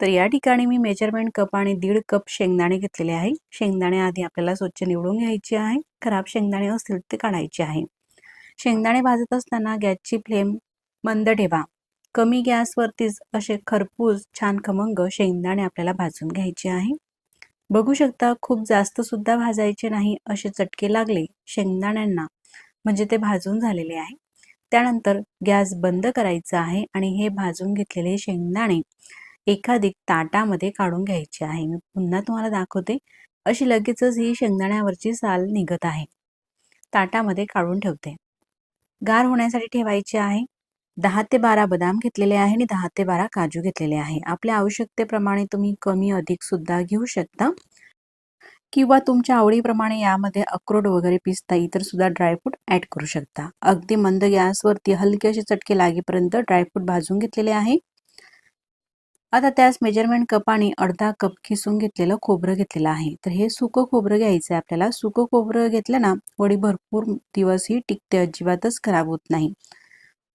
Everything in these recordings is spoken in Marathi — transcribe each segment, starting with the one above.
तर या ठिकाणी मी मेजरमेंट कप आणि दीड कप शेंगदाणे घेतलेले आहे. शेंगदाणे आधी आपल्याला स्वच्छ निवडून घ्यायचे आहे. खराब शेंगदाणे असतील ते काढायचे आहे. शेंगदाणे भाजत असताना गॅसची फ्लेम मंद ठेवा. कमी गॅसवरतीच असे खरपूस छान खमंग शेंगदाणे आपल्याला भाजून घ्यायचे आहे. बघू शकता खूप जास्त सुद्धा भाजायचे नाही असे चटके लागले शेंगदाण्यांना. म्हणजे ते भाजून झालेले आहे. त्यानंतर गॅस बंद करायचा आहे आणि हे भाजून घेतलेले शेंगदाणे एखादी ताटामध्ये काढून घ्यायची आहे. मी पुन्हा तुम्हाला दाखवते. अशी लगेचच ही शेंगदाण्यावरची साल निघत आहे. ताटामध्ये काढून ठेवते. गार होण्यासाठी ठेवायची आहे. दहा ते बारा बदाम घेतलेले आहे आणि दहा ते बारा काजू घेतलेले आहे. आपल्या आवश्यकतेप्रमाणे तुम्ही कमी अधिक सुद्धा घेऊ शकता. किंवा तुमच्या आवडीप्रमाणे यामध्ये अक्रोड वगैरे पिस्ता इतर सुद्धा ड्रायफ्रूट ऍड करू शकता. अगदी मंद गॅसवरती हलके असे चटके लागेपर्यंत ड्रायफ्रूट भाजून घेतलेले आहे. आता त्यास मेजरमेंट कपाने अर्धा कप खिसून घेतलेलं खोबरं घेतलेलं आहे. तर हे सुकं खोबरं घ्यायचं आहे आपल्याला. सुकं खोबरं घेतलं ना वडी भरपूर दिवस ही टिकते अजिबातच खराब होत नाही.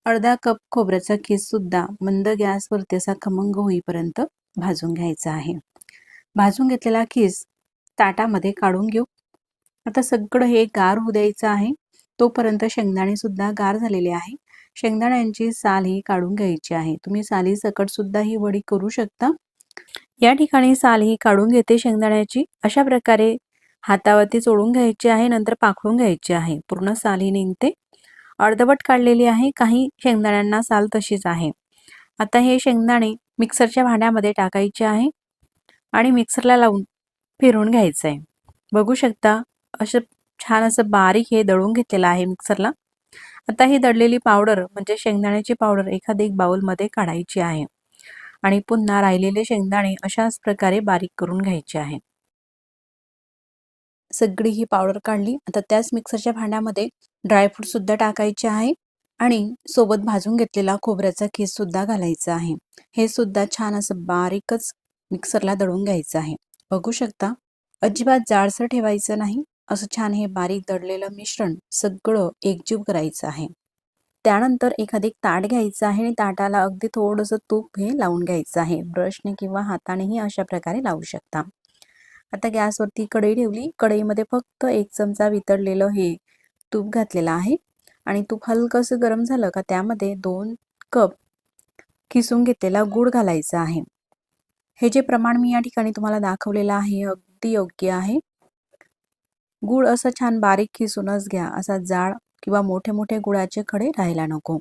अर्धा कप खोबऱ्याचा खीस सुद्धा मंद गॅसवरती असा खमंग होईपर्यंत भाजून घ्यायचा आहे. भाजून घेतलेला खीस ताटामध्ये काढून घेऊ. आता सगळं हे गार होऊ द्यायचं आहे. तोपर्यंत शेंगदाणे सुद्धा गार झालेले आहे. शेंगदाण्यांची साल ही काढून घ्यायची आहे. तुम्ही साली सकट सुद्धा ही वडी करू शकता. या ठिकाणी साल ही काढून घेते शेंगदाण्याची. अशा प्रकारे हातावरती चोळून घ्यायची आहे नंतर पाखळून घ्यायची आहे. पूर्ण साल ही निघते. अर्धवट काढलेली आहे. काही शेंगदाण्यांना साल तशीच आहे. आता हे शेंगदाणे मिक्सरच्या भांड्यामध्ये टाकायचे आहे आणि मिक्सरला लावून फिरवून घ्यायचं आहे बघू शकता असं छान असं बारीक हे दळून घेतलेलं आहे मिक्सरला. आता ही दळलेली पावडर म्हणजे शेंगदाण्याची पावडर एखादी एक बाउलमध्ये काढायची आहे. आणि पुन्हा राहिलेले शेंगदाणे अशाच प्रकारे बारीक करून घ्यायचे आहे. सगळी ही पावडर काढली. आता त्याच मिक्सरच्या भांड्यामध्ये ड्रायफ्रूट सुद्धा टाकायचे आहे. आणि सोबत भाजून घेतलेला खोबऱ्याचा खीस सुद्धा घालायचा आहे. हे सुद्धा छान असं बारीकच मिक्सरला दळून घ्यायचं आहे. बघू शकता अजिबात जाडसर ठेवायचं नाही. असं छान हे बारीक दडलेलं मिश्रण सगळं एकजीव करायचं आहे. त्यानंतर एखादी ताट घ्यायचं आहे आणि ताटाला अगदी थोडंसं तूप हे लावून घ्यायचं आहे. ब्रशने किंवा हातानेही अशा प्रकारे लावू शकता. आता गॅसवरती कढई ठेवली. कढईमध्ये फक्त एक चमचा वितळलेलं हे तूप घातलेलं आहे. आणि तूप हलकंसं गरम झालं का त्यामध्ये दोन कप किसून घेतलेला गूळ घालायचा आहे. हे जे प्रमाण मी या ठिकाणी तुम्हाला दाखवलेलं आहे अगदी योग्य आहे. गुळ असं छान बारीक खिसूनच घ्या. असा जाड किंवा मोठे मोठे गुळाचे खडे राहायला नको.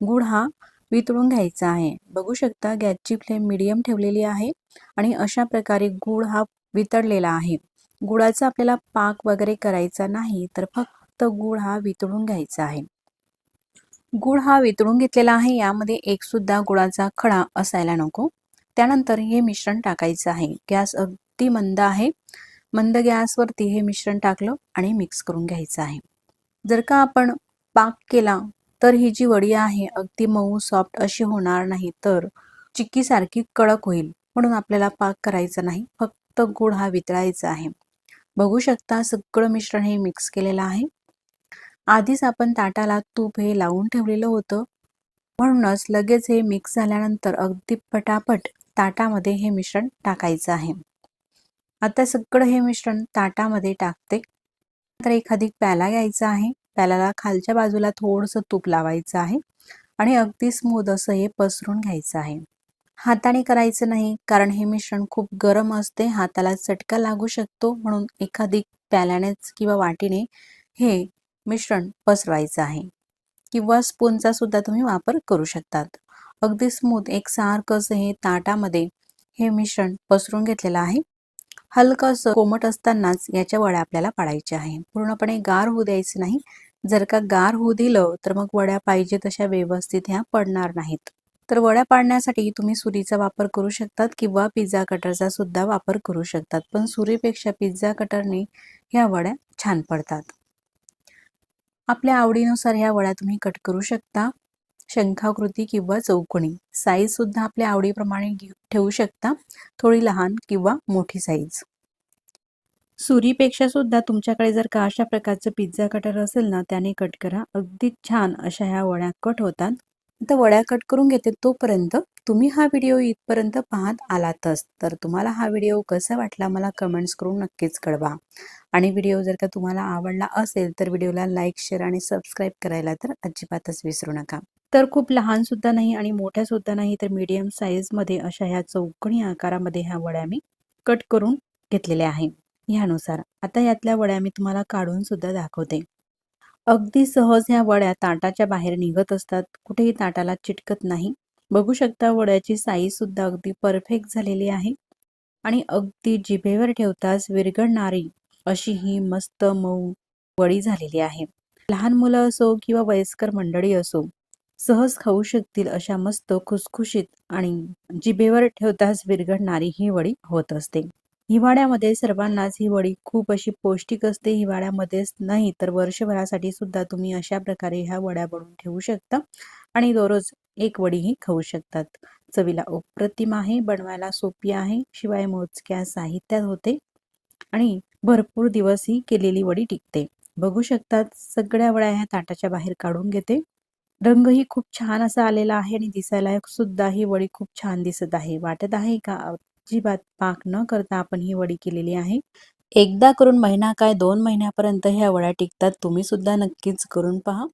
गुळ हा वितळून घ्यायचा आहे. बघू शकता गॅसची फ्लेम मिडियम ठेवलेली आहे आणि अशा प्रकारे गुळ हा वितळलेला आहे. गुळाचा आपल्याला पाक वगैरे करायचा नाही तर फक्त गुळ हा वितळून घ्यायचा आहे. गुळ हा वितळून घेतलेला आहे यामध्ये एक सुद्धा गुळाचा खडा असायला नको. त्यानंतर हे मिश्रण टाकायचं आहे. गॅस अगदी मंद आहे. मंद गॅसवरती हे मिश्रण टाकलं आणि मिक्स करून घ्यायचं आहे. जर का आपण पाक केला तर ही जी वडी आहे अगदी मऊ सॉफ्ट अशी होणार नाही तर चिक्कीसारखी कडक होईल. म्हणून आपल्याला पाक करायचा नाही फक्त गुळ हा वितळायचा आहे. बघू शकता सगळं मिश्रण हे मिक्स केलेलं आहे. आधीच आपण ताटाला तूप हे लावून ठेवलेलं होतं. म्हणूनच लगेच हे मिक्स झाल्यानंतर अगदी पटापट ताटामध्ये हे मिश्रण टाकायचं आहे. आता सगळं हे मिश्रण ताटामध्ये टाकते. तर एखादी प्याला घ्यायचा आहे. प्यालाला खालच्या बाजूला थोडंसं तूप लावायचं आहे. आणि अगदी स्मूद असं हे पसरून घ्यायचं आहे. हाताने करायचं नाही कारण हे मिश्रण खूप गरम असते. हाताला चटका लागू शकतो. म्हणून एखादी प्याल्यानेच किंवा वाटीने हे मिश्रण पसरवायचं आहे. किंवा स्पूनचा सुद्धा तुम्ही वापर करू शकतात. अगदी स्मूथ एकसारखं हे ताटामध्ये हे मिश्रण पसरून घेतलेलं आहे. हलकंसं कोमट असतानाच याच्या वड्या आपल्याला पाडायच्या आहे. पूर्णपणे गार होऊ द्यायचं नाही. जर का गार होऊ दिलं तर मग वड्या पाहिजे तशा व्यवस्थित ह्या पडणार नाहीत. तर वड्या पाडण्यासाठी तुम्ही सुरीचा वापर करू शकतात किंवा पिझ्झा कटरचा सुद्धा वापर करू शकतात. पण सुरीपेक्षा पिझ्झा कटरने ह्या वड्या छान पडतात. आपल्या आवडीनुसार ह्या वड्या तुम्ही कट करू शकता. शंखाकृती किंवा चौकोनी. साईज सुद्धा आपल्या आवडीप्रमाणे ठेवू शकता. थोडी लहान किंवा मोठी साईज. सुरीपेक्षा सुद्धा तुमच्याकडे जर का अशा प्रकारचं पिझ्झा कटर असेल ना त्याने कट करा. अगदी छान अशा ह्या वड्या कट होतात. आता वड्या कट करून घेते तोपर्यंत तुम्ही हा व्हिडिओ इथपर्यंत पाहत आलातच. तर तुम्हाला हा व्हिडिओ कसा वाटला मला कमेंट्स करून नक्कीच कळवा. आणि व्हिडिओ जर का तुम्हाला आवडला असेल तर व्हिडिओला लाईक शेअर आणि सबस्क्राईब करायला तर अजिबातच विसरू नका. तर खूप लहान सुद्धा नाही आणि मोठ्या सुद्धा नाही तर मीडियम साईजमध्ये अशा ह्या चौकणी आकारामध्ये ह्या वड्या मी कट करून घेतलेल्या आहे. ह्यानुसार. आता यातल्या वड्या मी तुम्हाला काढून सुद्धा दाखवते. अगदी सहज ह्या वड्या ताटाच्या बाहेर निघत असतात. कुठेही ताटाला चिटकत नाही. बघू शकता वड्याची साईज सुद्धा अगदी परफेक्ट झालेली आहे. आणि अगदी जिभेवर ठेवताच विरघळणारी अशी ही मस्त मऊ वडी झालेली आहे. लहान मुलं असो किंवा वयस्कर मंडळी असो सहज खाऊ शकतील अशा मस्त खुसखुशीत आणि जिभेवर ठेवताच विरघडणारी ही वडी होत असते. हिवाळ्यामध्ये सर्वांनाच ही वडी खूप अशी पौष्टिक असते. हिवाळ्यामध्येच नाही तर वर्षभरासाठी सुद्धा तुम्ही अशा प्रकारे ह्या वड्या बनवून ठेवू शकता आणि दररोज एक वडीही खाऊ शकतात. चवीला अप्रतिम आहे बनवायला सोपी आहे शिवाय मोजक्या साहित्यात होते आणि भरपूर दिवस ही केलेली वडी टिकते. बघू शकतात सगळ्या वड्या ह्या ताटाच्या बाहेर काढून घेते. रंगही खूप छान असा आलेला आहे आणि दिसायला सुद्धा ही वडी खूप छान दिसत आहे. वाटत आहे का? अजिबात पाक न करता आपण ही वडी केलेली आहे. एकदा करून महिना काय दोन महिन्यापर्यंत ह्या वड्या टिकतात तुम्ही सुद्धा नक्कीच करून पहा.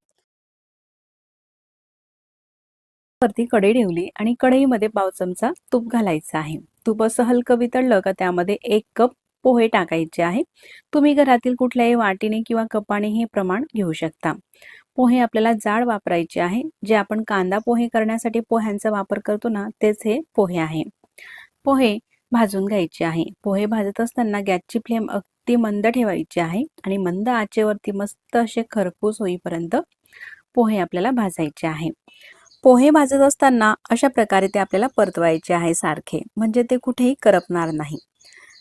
वरती कढई ठेवली आणि कढईमध्ये पाव चमचा तूप घालायचं आहे. तूप असं हलकं वितळलं का त्यामध्ये एक कप पोहे टाकायचे आहे. तुम्ही घरातील कुठल्याही वाटीने किंवा कपाने हे प्रमाण घेऊ शकता. पोहे आपल्याला जाड वापरायचे आहे. जे आपण कांदा पोहे करण्यासाठी पोह्यांचा वापर करतो ना तेच हे पोहे आहे. पोहे भाजून घ्यायचे आहे. पोहे भाजत असताना गॅसची फ्लेम अगदी मंद ठेवायची आहे आणि मंद आचेवरती मस्त असे खरपूस होईपर्यंत पोहे आपल्याला भाजायचे आहे. पोहे भाजत असताना अशा प्रकारे ते आपल्याला परतवायचे आहे सारखे. म्हणजे ते कुठेही करपणार नाही.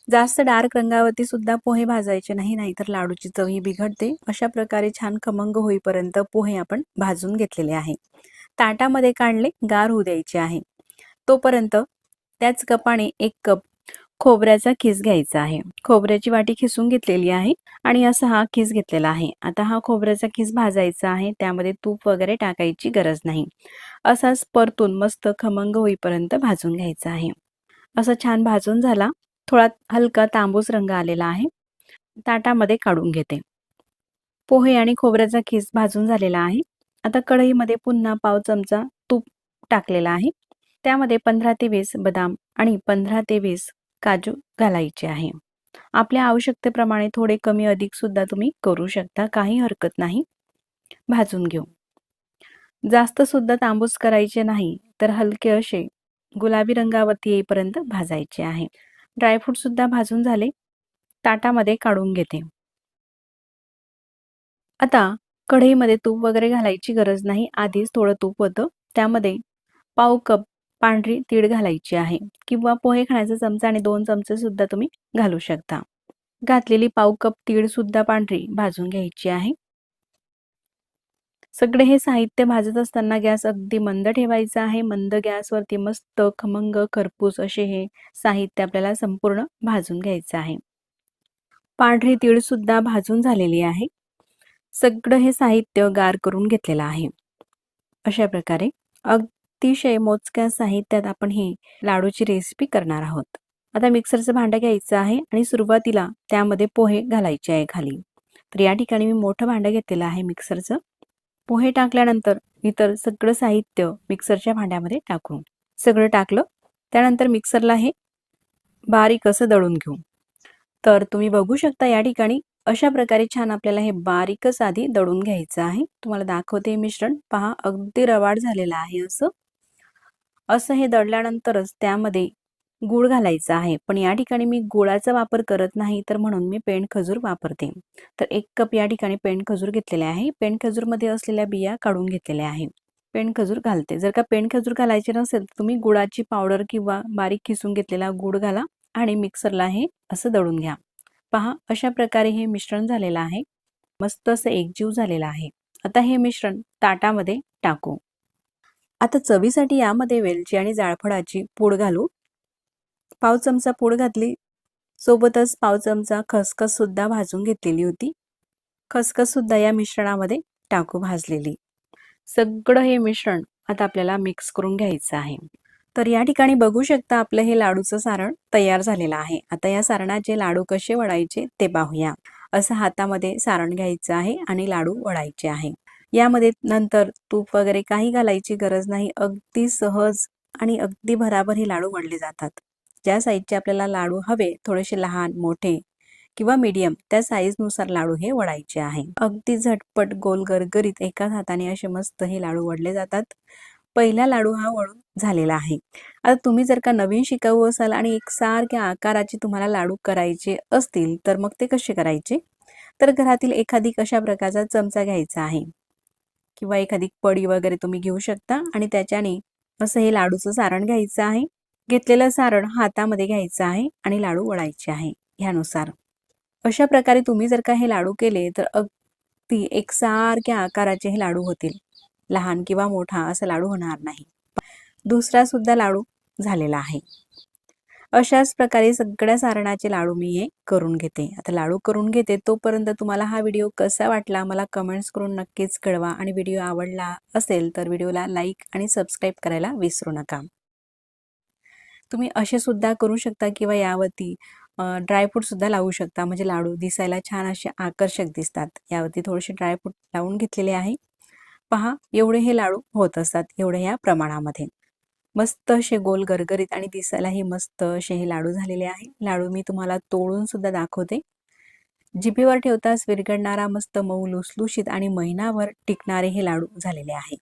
जास्त डार्क रंगावरती सुद्धा पोहे भाजायचे नाही नाहीतर लाडूची चवही बिघडते. अशा प्रकारे छान खमंग होईपर्यंत पोहे आपण भाजून घेतलेले आहे. ताटामध्ये काढले गार होऊ द्यायचे आहे. तोपर्यंत त्याच कपाने एक कप खोबऱ्याचा खिस घ्यायचा आहे. खोबऱ्याची वाटी खिसून घेतलेली आहे आणि असा हा खिस घेतलेला आहे. आता हा खोबऱ्याचा खिस भाजायचा आहे त्यामध्ये तूप वगैरे टाकायची गरज नाही. असाच परतून मस्त खमंग होईपर्यंत भाजून घ्यायचा आहे. असं छान भाजून झाला थोडा हलका तांबूस रंग आलेला आहे. ताटामध्ये काढून घेते. पोहे आणि खोबऱ्याचा खिस भाजून झालेला आहे. आता कढईमध्ये पुन्हा पाव चमचा तूप टाकलेला आहे. त्यामध्ये पंधरा ते वीस बदाम आणि पंधरा ते वीस काजू घालायचे आहे. आपल्या आवश्यकतेप्रमाणे थोडे कमी अधिक सुद्धा तुम्ही करू शकता. काही हरकत नाही. भाजून घेऊ. जास्त सुद्धा तांबूस करायचे नाही तर हलके असे गुलाबी रंगावरती येईपर्यंत भाजायचे आहे. ड्रायफ्रूट सुद्धा भाजून झाले. ताटामध्ये काढून घेते. आता कढईमध्ये तूप वगैरे घालायची गरज नाही. आधीच थोडं तूप होतं. त्यामध्ये पाव कप पांढरी तीळ घालायची आहे. किंवा पोहे खाण्याचा चमचा आणि दोन चमचे सुद्धा तुम्ही घालू शकता. घातलेली पाव कप तीळ सुद्धा पांढरी भाजून घ्यायची आहे. सगळे हे साहित्य भाजत असताना गॅस अगदी मंद ठेवायचा आहे. मंद गॅसवरती मस्त खमंग खरपूस असे हे साहित्य आपल्याला संपूर्ण भाजून घ्यायचं आहे. पांढरी तीळ सुद्धा भाजून झालेली आहे. सगळं हे साहित्य गार करून घेतलेलं आहे. अशा प्रकारे अतिशय मोजक्या साहित्यात आपण ही लाडूची रेसिपी करणार आहोत. आता मिक्सरचं भांडं घ्यायचं आहे आणि सुरुवातीला त्यामध्ये पोहे घालायचे आहे खाली. तर या ठिकाणी मी मोठं भांडं घेतलेलं आहे मिक्सरचं पोहे टाकल्यानंतर इतर सगळं साहित्य मिक्सरच्या भांड्यामध्ये टाकू सगळं टाकलं. त्यानंतर मिक्सरला हे बारीक असं दळून घेऊ. तर तुम्ही बघू शकता या ठिकाणी अशा प्रकारे छान आपल्याला हे बारीकच आधी दळून घ्यायचं आहे. तुम्हाला दाखवते मिश्रण. पहा अगदी रवाड झालेलं आहे असं. असं हे दळल्यानंतरच त्यामध्ये गुळ घालायचा आहे. पण या ठिकाणी मी गुळाचा वापर करत नाही तर म्हणून मी पेंड खजूर वापरते. तर एक कप या ठिकाणी पेंड खजूर घेतलेले आहे. पेंड खजूरमध्ये असलेल्या बिया काढून घेतलेल्या आहे. पेंड खजूर घालते. जर का पेंड खजूर घालायचे नसेल तर तुम्ही गुळाची पावडर किंवा बारीक खिसून घेतलेला गुळ घाला आणि मिक्सरला हे असं दळून घ्या. पहा अशा प्रकारे हे मिश्रण झालेलं आहे. मस्त असं एकजीव झालेलं आहे. आता हे मिश्रण ताटामध्ये टाकू. आता चवीसाठी यामध्ये वेलची आणि जाळफळाची पूड घालू. पाव चमचा पूड घातली. सोबतच पाव चमचा खसखस सुद्धा भाजून घेतलेली होती. खसखस सुद्धा या मिश्रणामध्ये टाकू भाजलेली. सगळं हे मिश्रण आता आपल्याला मिक्स करून घ्यायचं आहे. तर या ठिकाणी बघू शकता आपलं हे लाडूचं सारण तयार झालेलं आहे. आता या सारणाचे लाडू कसे वळायचे ते पाहूया. असं हातामध्ये सारण घ्यायचं आहे आणि लाडू वळायचे आहे. यामध्ये नंतर तूप वगैरे काही घालायची गरज नाही. अगदी सहज आणि अगदी भराभर हे लाडू वळले जातात. ज्या साईजचे आपल्याला लाडू हवे थोडेसे लहान मोठे किंवा मीडियम त्या साईजनुसार लाडू हे वळायचे आहे. अगदी झटपट गोल गरगरीत एकाच हाताने असे मस्त हे लाडू वळले जातात. पहिला लाडू हा वळून झालेला आहे. आता तुम्ही जर का नवीन शिकाऊ असाल आणि एकसारख्या आकाराचे तुम्हाला लाडू करायचे असतील तर मग ते कसे करायचे? तर घरातील एखादी कशा प्रकारचा चमचा घ्यायचा आहे? किंवा एखादी पडी वगैरे तुम्ही घेऊ शकता आणि त्याच्याने असं हे लाडूचं सारण घ्यायचं आहे. घेतलेलं सारण हातामध्ये घ्यायचं आहे आणि लाडू वळायचे आहे ह्यानुसार. अशा प्रकारे तुम्ही जर का हे लाडू केले तर अगदी एकसारख्या आकाराचे हे लाडू होतील. लहान किंवा मोठा असा लाडू होणार नाही. दुसरा सुद्धा लाडू झालेला आहे. अशाच प्रकारे सगळ्या सारणाचे लाडू मी हे करून घेते. आता लाडू करून घेते तोपर्यंत तुम्हाला हा व्हिडिओ कसा वाटला मला कमेंट्स करून नक्कीच कळवा. आणि व्हिडिओ आवडला असेल तर व्हिडिओला लाईक आणि सबस्क्राईब करायला विसरू नका. तुम्ही असे सुद्धा करू शकता किंवा यावरती ड्रायफ्रूट सुद्धा लावू शकता. म्हणजे लाडू दिसायला छान असे आकर्षक दिसतात. यावरती थोडेसे ड्रायफ्रूट लावून घेतलेले आहे. पहा एवढे हे लाडू होत असतात एवढे या प्रमाणामध्ये. मस्त असे गोल गरगरीत आणि दिसायलाही मस्त असे हे लाडू झालेले आहे. लाडू मी तुम्हाला तोडून सुद्धा दाखवते. जिभेवर ठेवताच विरघडणारा मस्त मऊ लुसलुशीत आणि महिनाभर टिकणारे हे लाडू झालेले आहे.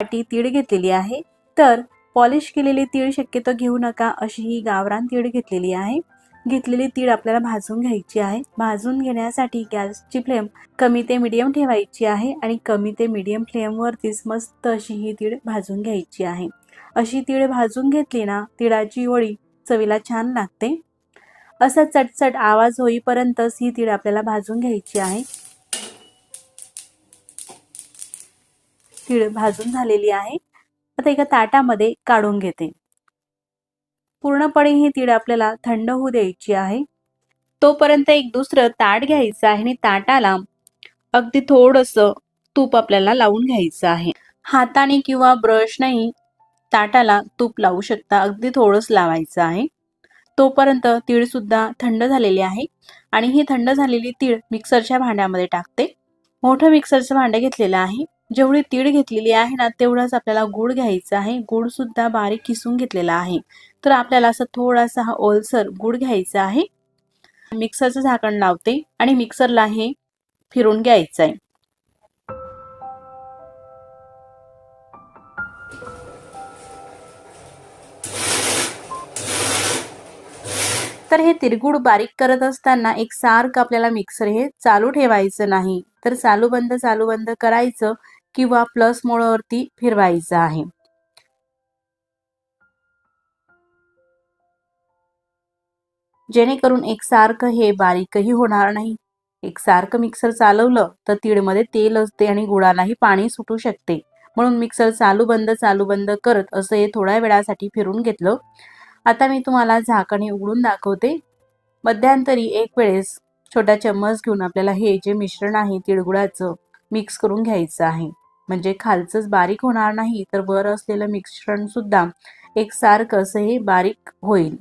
वाटी तीळ घेतलेली आहे. तर पॉलिश केलेली तीळ शक्यतो घेऊ नका अशी ही गावरान तीळ घेतलेली आहे. घेतलेली तीळ आपल्याला भाजून घ्यायची आहे. भाजून घेण्यासाठी गॅसची फ्लेम कमी ते मिडियम ठेवायची आहे आणि कमी ते मिडियम फ्लेमवरतीच मस्त अशी ही तीळ भाजून घ्यायची आहे. अशी तीळ भाजून घेतली ना तिळाची वळी चवीला छान लागते. असा चटचट आवाज होईपर्यंतच ही तीळ आपल्याला भाजून घ्यायची आहे. तीळ भाजून झालेली आहे. आता एका ताटामध्ये काढून घेते. पूर्णपणे ही तीळ आपल्याला थंड होऊ द्यायची आहे. तोपर्यंत एक दुसरं ताट घ्यायचं आहे आणि ताटाला अगदी थोडस तूप आपल्याला लावून घ्यायचं आहे. हाताने किंवा ब्रशनेही ताटाला तूप लावू शकता. अगदी थोडंच लावायचं आहे. तोपर्यंत तीळ सुद्धा थंड झालेली आहे आणि ही थंड झालेली तीळ मिक्सरच्या भांड्यामध्ये टाकते. मोठं मिक्सरचं भांडं घेतलेलं आहे. जेवढी तीळ घेतलेली आहे ना तेवढाच आपल्याला गूळ घ्यायचा आहे. गूळ सुद्धा बारीक किसून घेतलेला आहे. तर आपल्याला असं थोडासा हा ओलसर गुळ घ्यायचा आहे. मिक्सरचं झाकण लावते आणि मिक्सरला हे फिरून घ्यायचं आहे तर हे तिरगुड बारीक करत असताना एक सारखं आपल्याला मिक्सर हे चालू ठेवायचं नाही. तर चालू बंद चालू बंद करायचं. किंवा प्लस मुळावरती फिरवायचं आहे. जेणेकरून एकसारखं हे बारीकही होणार नाही. एकसारखं मिक्सर चालवलं तर तीळमध्ये तेल असते आणि गुळालाही पाणी सुटू शकते. म्हणून मिक्सर चालू बंद चालू बंद करत असं हे थोड्या वेळासाठी फिरून घेतलं. आता मी तुम्हाला झाकण उघडून दाखवते. मध्यांतरी एक वेळेस छोटा चम्मच घेऊन आपल्याला हे जे मिश्रण आहे तिळगुळाचं मिक्स करून घ्यायचं आहे. म्हणजे खालचंच बारीक होणार नाही तर वर असलेलं मिश्रण सुद्धा एकसारखं असं हे बारीक होईल.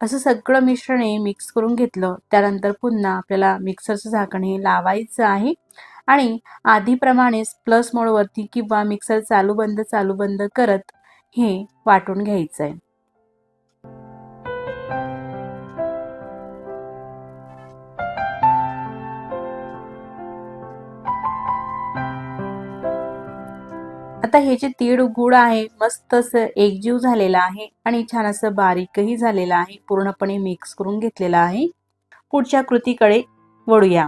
असं सगळं मिश्रण हे मिक्स करून घेतलं त्यानंतर पुन्हा आपल्याला मिक्सरचं झाकण हे लावायचं आहे. आणि आधीप्रमाणेच प्लस मोडवरती किंवा मिक्सर चालू बंद चालू बंद करत हे वाटून घ्यायचं आहे आता हे जे तीळ गुळ आहे मस्त असं एकजीव झालेला आहे आणि छान असं बारीकही झालेलं आहे पूर्णपणे मिक्स करून घेतलेलं आहे. पुढच्या कृतीकडे वळूया.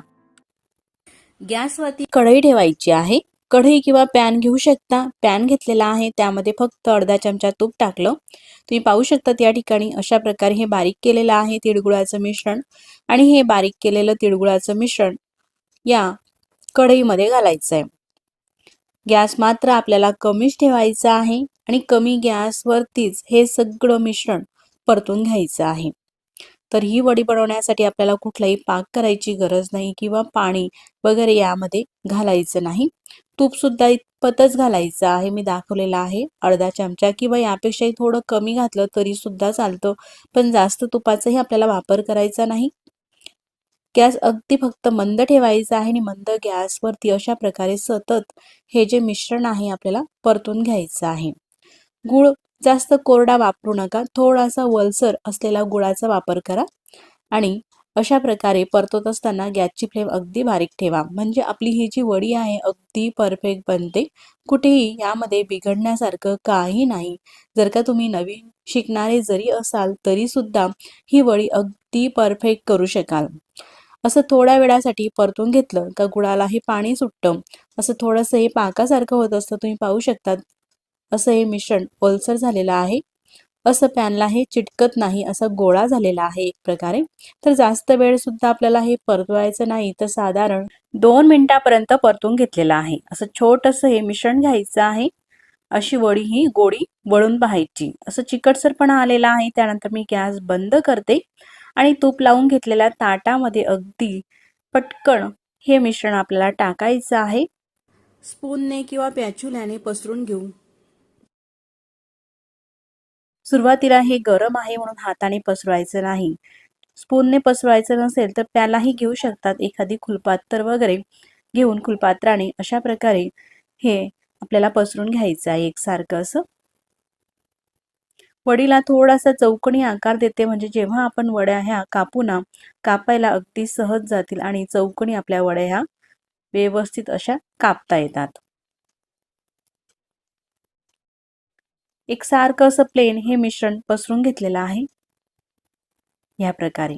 गॅसवरती कढई ठेवायची आहे. कढई किंवा पॅन घेऊ शकता. पॅन घेतलेला आहे त्यामध्ये फक्त अर्धा चमचा तूप टाकलं. तुम्ही पाहू शकता या ठिकाणी अशा प्रकारे हे बारीक केलेलं आहे तिळगुळाचं मिश्रण. आणि हे बारीक केलेलं तिळगुळाचं मिश्रण या कढईमध्ये घालायचं आहे गॅस मात्र आपल्याला कमीच ठेवायचा आहे आणि कमी गॅसवरतीच हे सगळं मिश्रण परतून घ्यायचं आहे. तर ही वडी बनवण्यासाठी आपल्याला कुठलाही पाक करायची गरज नाही किंवा पाणी वगैरे यामध्ये घालायचं नाही. तूप सुद्धा इतपतच घालायचं आहे. मी दाखवलेलं आहे. अर्धा चमचा किंवा यापेक्षाही थोडं कमी घातलं तरी सुद्धा चालतं. पण जास्त तुपाचाही आपल्याला वापर करायचा नाही. गॅस अगदी फक्त मंद ठेवायचा आहे आणि मंद गॅसवरती अशा प्रकारे सतत हे जे मिश्रण आहे आपल्याला परतून घ्यायचं आहे. गुळ जास्त कोरडा वापरू नका. थोडासा वलसर असलेला गुळाचा वापर करा आणि अशा प्रकारे परतत असताना गॅसची फ्लेम अगदी बारीक ठेवा. म्हणजे आपली ही जी वडी आहे अगदी परफेक्ट बनते. कुठेही यामध्ये बिघडण्यासारखं काही नाही. जर का तुम्ही नवीन शिकणारे जरी असाल तरी सुद्धा ही वडी अगदी परफेक्ट करू शकाल. असं थोड्या वेळासाठी परतून घेतलं का गुळाला हे पाणी सुटतं. असं थोडंसं हे पाकासारखं होत असतं तुम्ही पाहू शकतात. असं हे मिश्रण ओलसर झालेलं आहे. असं पॅनला हे चिटकत नाही असा गोळा झालेला आहे एक प्रकारे. तर जास्त वेळ सुद्धा आपल्याला हे परतवायचं नाही तर साधारण दोन मिनिटापर्यंत परतून घेतलेलं आहे. असं छोटंसं हे मिश्रण घ्यायचं आहे. अशी वडी ही गोडी वळून पाहायची. असं चिकटसरपणा आलेला आहे त्यानंतर मी गॅस बंद करते. आणि तूप लावून घेतलेल्या ताटामध्ये अगदी पटकन हे मिश्रण आपल्याला टाकायचं आहे. स्पूनने किंवा पॅच्युल्याने पसरून घेऊ. सुरुवातीला हे गरम आहे म्हणून हाताने पसरवायचं नाही. स्पूनने पसरवायचं नसेल तर त्यालाही घेऊ शकतात एखादी फुलपात्र वगैरे. घेऊन फुलपात्राने अशा प्रकारे हे आपल्याला पसरून घ्यायचं आहे एकसारखं असं. वडीला थोडासा चौकणी आकार देते. म्हणजे जेव्हा आपण वड्या ह्या कापू ना कापायला अगदी सहज जातील आणि चौकणी आपल्या वड्या ह्या व्यवस्थित अशा कापता येतात. एक सारखं असं प्लेन हे मिश्रण पसरून घेतलेलं आहे. या प्रकारे.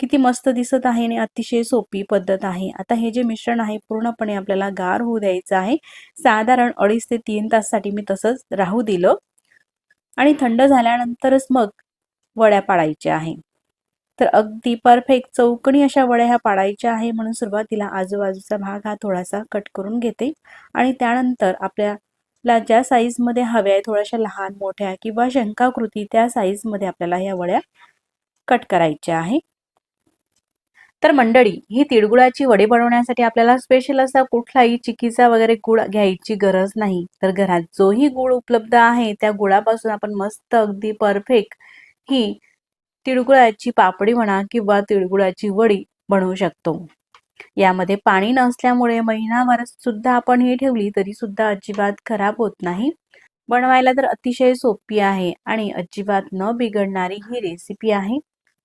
किती मस्त दिसत आहे आणि अतिशय सोपी पद्धत आहे. आता हे जे मिश्रण आहे पूर्णपणे आपल्याला गार होऊ द्यायचं आहे. साधारण अडीच ते तीन ताससाठी मी तसंच राहू दिलं. आणि थंड झाल्यानंतरच मग वड्या पाडायच्या आहे. तर अगदी परफेक्ट चौकणी अशा वड्या ह्या पाडायच्या आहे म्हणून सुरुवातीला आजूबाजूचा भाग हा थोडासा कट करून घेते. आणि त्यानंतर आपल्याला ज्या साईजमध्ये हव्या आहे थोड्याशा लहान मोठ्या किंवा शंकाकृती त्या साईजमध्ये आपल्याला ह्या वड्या कट करायच्या आहे. तर मंडळी ही तिळगुळाची वडी बनवण्यासाठी आपल्याला स्पेशल असा कुठलाही चिकीचा वगैरे गुळ घ्यायची गरज नाही. तर घरात जोही गुळ उपलब्ध आहे त्या गुळापासून आपण मस्त अगदी परफेक्ट ही तिळगुळाची पापडी म्हणा किंवा तिळगुळाची वडी बनवू शकतो. यामध्ये पाणी नसल्यामुळे महिनाभर सुद्धा आपण ही ठेवली तरी सुद्धा अजिबात खराब होत नाही. बनवायला तर अतिशय सोपी आहे आणि अजिबात न बिघडणारी ही रेसिपी आहे.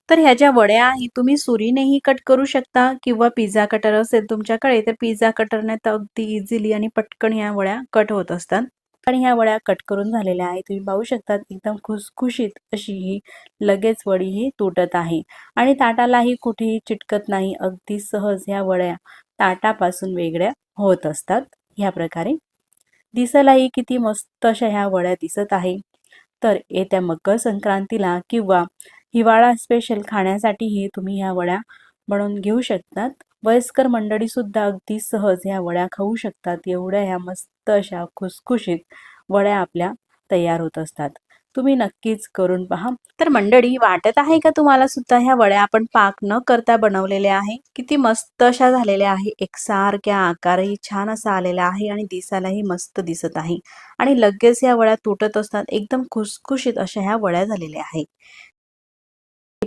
तर ह्या ज्या वड्या आहेत तुम्ही सुरीनेही कट करू शकता किंवा पिझ्झा कटर असेल तुमच्याकडे तर पिझ्झा कटरने तर अगदी इझिली आणि पटकन ह्या वड्या कट होत असतात. आणि ह्या वड्या कट करून झालेल्या आहेत. तुम्ही पाहू शकता एकदम खुसखुशीत अशी ही लगेच वडी ही तुटत आहे. आणि ताटालाही कुठेही चिटकत नाही अगदी सहज ह्या वड्या ताटापासून वेगळ्या होत असतात. ह्या प्रकारे. दिसायलाही किती मस्त अशा ह्या वड्या दिसत आहे. तर येत्या मकर संक्रांतीला किंवा हिवाळा स्पेशल खाण्यासाठीही तुम्ही ह्या वड्या बनवून घेऊ शकतात. वयस्कर मंडळी सुद्धा अगदी सहज ह्या वड्या खाऊ शकतात. एवढ्या ह्या मस्त अशा खुसखुशीत वड्या आपल्या तयार होत असतात. तुम्ही नक्कीच करून पहा. तर मंडळी वाटत आहे का तुम्हाला सुद्धा ह्या वड्या आपण पाक न करता बनवलेल्या आहे? किती मस्त अशा झालेल्या आहे. एकसारख्या आकारही छान असा आलेला आहे आणि दिसायलाही मस्त दिसत आहे. आणि लगेच ह्या वड्या तुटत असतात. एकदम खुसखुशीत अशा ह्या वड्या झालेल्या आहे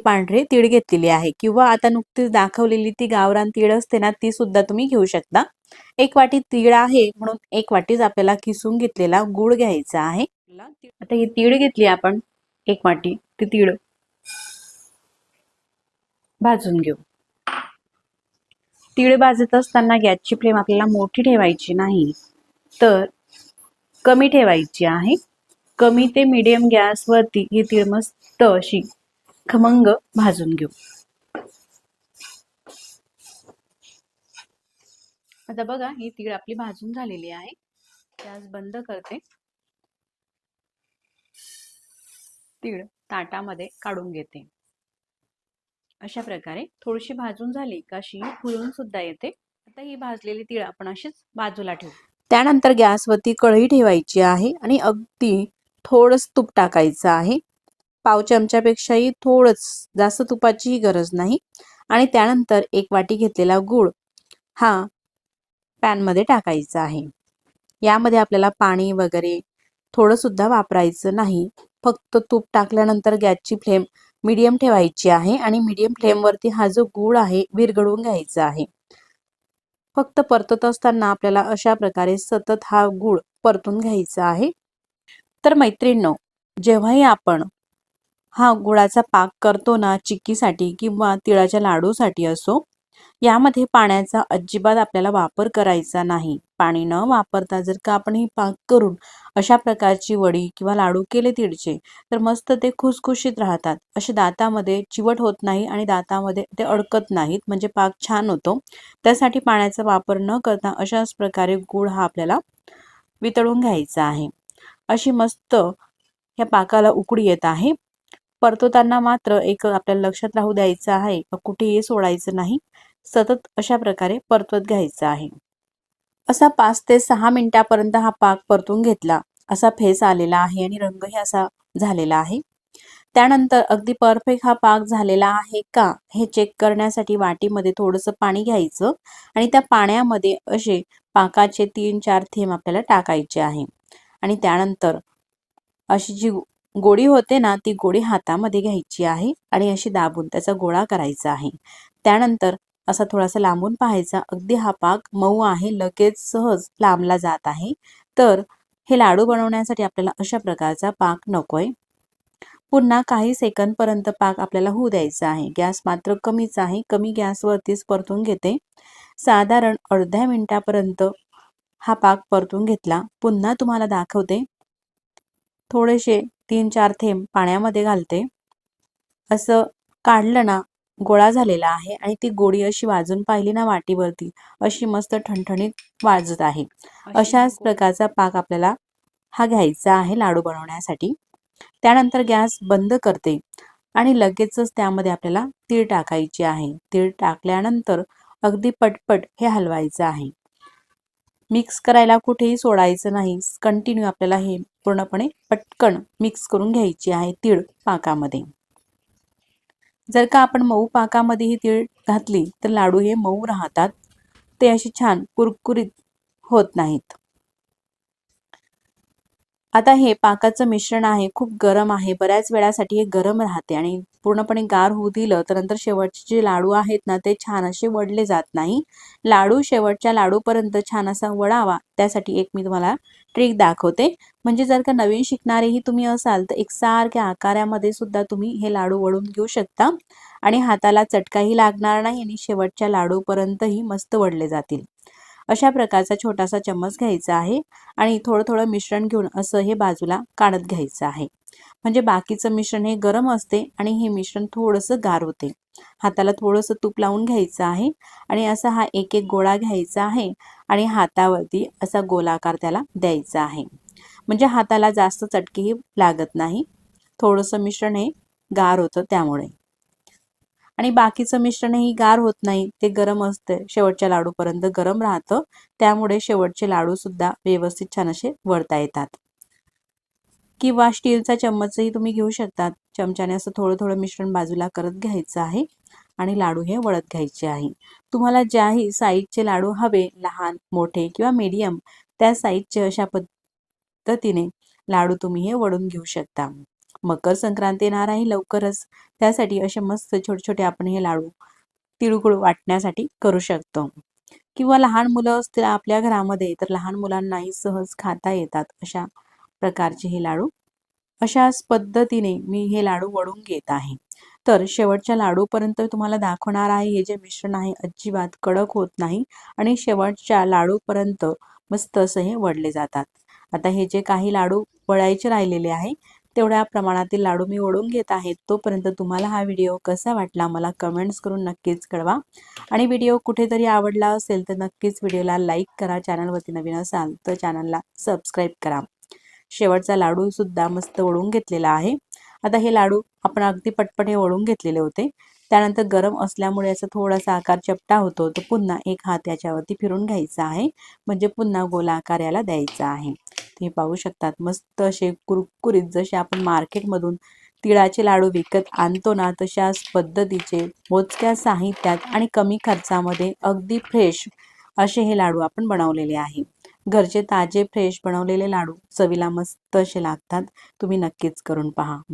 पांढरे तीळ घेतलेली आहे किंवा आता नुकतीच दाखवलेली ती गावरान तीळ असते ना ती सुद्धा तुम्ही घेऊ शकता. एक वाटी तीळ आहे म्हणून एक वाटीच आपल्याला किसून घेतलेला गुळ घ्यायचा आहे. आता ही तीळ घेतली आपण एक वाटी ती तीळ भाजून घेऊ. तीळ भाजत असताना गॅसची फ्लेम आपल्याला मोठी ठेवायची नाही तर कमी ठेवायची आहे. कमी ते मिडियम गॅसवरती ही तीळ मस्त अशी खमंग भाजून घेऊ. आता बघा ही तीळ आपली भाजून झालेली आहे. गॅस बंद करते. तीळ ताटामध्ये काढून घेते. अशा प्रकारे थोडीशी भाजून झाली का शी फुलून सुद्धा येते. आता ही भाजलेली तीळ आपण अशीच बाजूला ठेवू. त्यानंतर गॅसवरती कढई ठेवायची आहे आणि अगदी थोडस तूप टाकायचं आहे. पाव चमच्यापेक्षाही थोडंच जास्त तुपाचीही गरज नाही. आणि त्यानंतर एक वाटी घेतलेला गूळ हा पॅनमध्ये टाकायचा आहे. यामध्ये आपल्याला पाणी वगैरे थोडं सुद्धा वापरायचं नाही. फक्त तूप टाकल्यानंतर गॅसची फ्लेम मीडियम ठेवायची आहे आणि मीडियम फ्लेमवरती हा जो गूळ आहे विरघळून घ्यायचा आहे. फक्त परतत असताना आपल्याला अशा प्रकारे सतत हा गूळ परतून घ्यायचा आहे. तर मैत्रिणींनो जेव्हाही आपण हा गुळाचा पाक करतो ना चिक्कीसाठी किंवा तिळाच्या लाडूसाठी असो यामध्ये पाण्याचा अजिबात आपल्याला वापर करायचा नाही. पाणी न वापरता जर का आपण ही पाक करून अशा प्रकारची वडी किंवा लाडू केले तिळचे तर मस्त ते खुसखुशीत राहतात. असे दातामध्ये चिवट होत नाही आणि दातामध्ये ते अडकत नाहीत म्हणजे पाक छान होतो. त्यासाठी पाण्याचा वापर न करता अशाच प्रकारे गूळ हा आपल्याला वितळून घ्यायचा आहे. अशी मस्त या पाकाला उकडी येत आहे. परतवताना मात्र एक आपल्याला लक्षात राहू द्यायचं आहे कुठेही सोडायचं नाही. सतत अशा प्रकारे परतवत घ्यायचं आहे. असा पाच ते सहा मिनिटापर्यंत हा पाक परतून घेतला. असा फेस आलेला आहे आणि रंगही असा झालेला आहे. त्यानंतर अगदी परफेक्ट हा पाक झालेला आहे का हे चेक करण्यासाठी वाटीमध्ये थोडंसं पाणी घ्यायचं आणि त्या पाण्यामध्ये असे पाकाचे तीन चार थेंब आपल्याला टाकायचे आहे. आणि त्यानंतर अशी जी गोडी होते ना ती गोडी हातामध्ये घ्यायची आहे आणि अशी दाबून त्याचा गोळा करायचा आहे. त्यानंतर असा थोडासा लांबून पाहायचा. अगदी हा पाक मऊ आहे लगेच सहज लांबला जात आहे. तर हे लाडू बनवण्यासाठी आपल्याला अशा प्रकारचा पाक नकोय. पुन्हा काही सेकंदपर्यंत पाक आपल्याला होऊ द्यायचा आहे. गॅस मात्र कमीच आहे. कमी गॅसवरतीच परतून घेते. साधारण अर्ध्या मिनिटापर्यंत हा पाक परतून घेतला. पुन्हा तुम्हाला दाखवते. थोडेसे तीन चार थेंब पाण्यामध्ये घालते. असं काढलं ना गोळा झालेला आहे आणि ती गोळी अशी वाजून पाहिली ना वाटीवरती अशी मस्त ठणठणीत वाजत आहे. अशाच प्रकारचा पाक आपल्याला हा घ्यायचा आहे लाडू बनवण्यासाठी. त्यानंतर गॅस बंद करते आणि लगेचच त्यामध्ये आपल्याला तीळ टाकायची आहे. तीळ टाकल्यानंतर अगदी पटपट हे हलवायचं आहे. मिक्स करायला कुठेही सोडायचं नाही. कंटिन्यू आपल्याला हे पूर्णपणे पटकन मिक्स करून घ्यायची आहे तीळ पाकामध्ये. जर का आपण मऊ पाकामध्ये ही तीळ घातली तर लाडू हे मऊ राहतात. ते असे छान कुरकुरीत होत नाहीत. आता हे पाकाचं मिश्रण आहे खूप गरम आहे. बऱ्याच वेळासाठी हे गरम राहते आणि पूर्णपणे गार होऊ दिलं तर नंतर शेवटचे जे लाडू आहेत ना ते छान असे वडले जात नाही. लाडू शेवटच्या लाडूपर्यंत छान असा वडावा त्यासाठी एक मी तुम्हाला ट्रिक दाखवते. म्हणजे जर का नवीन शिकणारेही तुम्ही असाल तर एकसारख्या आकारामध्ये सुद्धा तुम्ही हे लाडू वळून घेऊ शकता. आणि हाताला चटकाही लागणार नाही आणि शेवटच्या लाडूपर्यंतही मस्त वडले जातील. अशा प्रकारचा छोटासा चम्मच घ्यायचा आहे आणि थोडं थोडं मिश्रण घेऊन असं हे बाजूला काढत घ्यायचं आहे. म्हणजे बाकीचं मिश्रण हे गरम असते आणि हे मिश्रण थोडंसं गार होते. हाताला थोडंसं तूप लावून घ्यायचं आहे आणि असा हा एक एक गोळा घ्यायचा आहे आणि हातावरती असा गोलाकार त्याला द्यायचा आहे. म्हणजे हाताला जास्त चटकेही लागत नाही. थोडंसं मिश्रण हे गार होतं त्यामुळे. आणि बाकीचं मिश्रणही गार होत नाही ते गरम असते शेवटच्या लाडूपर्यंत गरम राहतं. त्यामुळे शेवटचे लाडू सुद्धा व्यवस्थित छान असे वळता येतात. किंवा स्टीलचा चम्मचही तुम्ही घेऊ शकतात. चमच्याने असं थोडं थोडं मिश्रण बाजूला करत घ्यायचं आहे आणि लाडू हे वळत घ्यायचे आहे. तुम्हाला ज्याही साईजचे लाडू हवे लहान मोठे किंवा मीडियम त्या साईजचे अशा पद्धतीने लाडू तुम्ही हे वळून घेऊ शकता. मकर संक्रांती येणार आहे लवकरच. त्यासाठी असे मस्त छोटे छोटे आपण हे लाडू तिळगुळ वाटण्यासाठी करू शकतो. किंवा लहान मुलं असतील आपल्या घरामध्ये तर लहान मुलांनाही सहज खाता येतात अशा प्रकारचे हे लाडू. अशाच पद्धतीने मी हे लाडू वळून घेत आहे. तर शेवटच्या लाडूपर्यंत तुम्हाला दाखवणार आहे हे जे मिश्रण आहे अजिबात कडक होत नाही आणि शेवटच्या लाडूपर्यंत मस्त असं हे वडले जातात. आता हे जे काही लाडू वळायचे राहिलेले आहे तेवढ्या प्रमाणातील लाडू मी ओढून घेत आहे. तोपर्यंत तुम्हाला हा व्हिडिओ कसा वाटला मला कमेंट्स करून नक्कीच कळवा. आणि व्हिडिओ कुठेतरी आवडला असेल तर नक्कीच व्हिडिओला लाईक करा चॅनलवरती नवीन असाल तर चॅनलला सबस्क्राईब करा. शेवटचा लाडू सुद्धा मस्त ओढून घेतलेला आहे. आता हे लाडू आपण अगदी पटपट हे ओढून घेतलेले होते. त्यानंतर गरम असल्यामुळे याचा थोडासा आकार चपटा होतो. तो पुन्हा एक हात याच्यावरती फिरून घ्यायचा आहे. म्हणजे पुन्हा गोलाकार याला द्यायचा आहे. तुम्ही पाहू शकतात मस्त असे कुरकुरीत जसे आपण मार्केटमधून तिळाचे लाडू विकत आणतो ना तशाच पद्धतीचे मोजक्या साहित्यात आणि कमी खर्चामध्ये अगदी फ्रेश असे हे लाडू आपण बनवलेले आहे. घरचे ताजे फ्रेश बनवलेले लाडू चवीला मस्त असे लागतात. तुम्ही नक्कीच करून पहा.